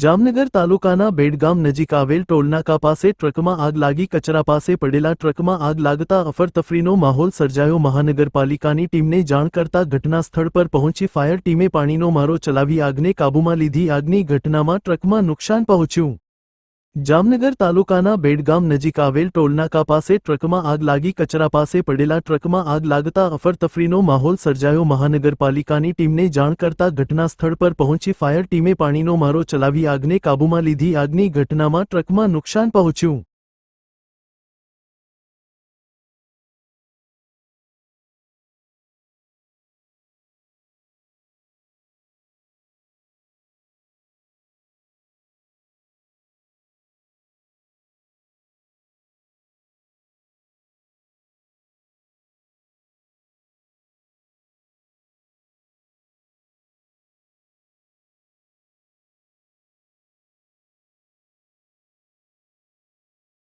જામનગર તાલુકાના બેડગામ નજીક આવેલ ટોલનાકા પાસે ટ્રકમાં આગ લાગી, કચરા પાસે પડેલા ટ્રકમાં આગ લાગતા અફરતફરીનો માહોલ સર્જાયો. મહાનગરપાલિકાની ટીમને જાણ કરતા ઘટના સ્થળ પર પહોંચી ફાયર ટીમે પાણીનો મારો ચલાવી આગને કાબૂમાં લીધી. આગની ઘટનામાં ટ્રકમાં નુકસાન પહોંચ્યું. જામનગર તાલુકાના બેડગામ નજીક આવેલ ટોલનાકા પાસે ટ્રકમાં આગ લાગી, કચરા પાસે પડેલા ટ્રકમાં આગ લાગતા અફરતફરીનો માહોલ સર્જાયો. મહાનગરપાલિકાની ટીમને જાણ કરતા ઘટના સ્થળ પર પહોંચી ફાયર ટીમે પાણીનો મારો ચલાવી આગને કાબૂમાં લીધી. આગની ઘટનામાં ટ્રકમાં નુકસાન પહોંચ્યું.